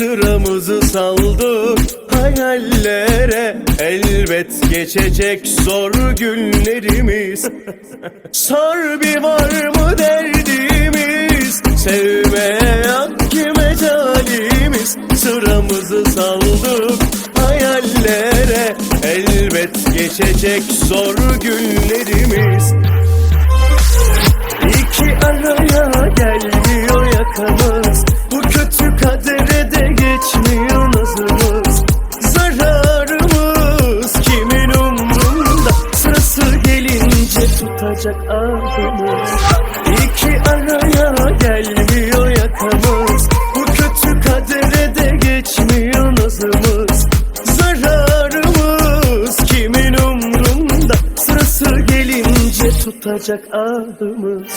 Sıramızı saldık hayallere Elbet geçecek zor günlerimiz. Sor bir var mı derdimiz? Sevmeye yok ki mecalimiz Sıramızı saldık hayallere Elbet geçecek zor günlerimiz tutacak ahımız İki araya gelmiyor yakamız. Bu kötü kadere de geçmiyor nazımız. Zararımız kimin umrunda? Sırası gelince tutacak ahımız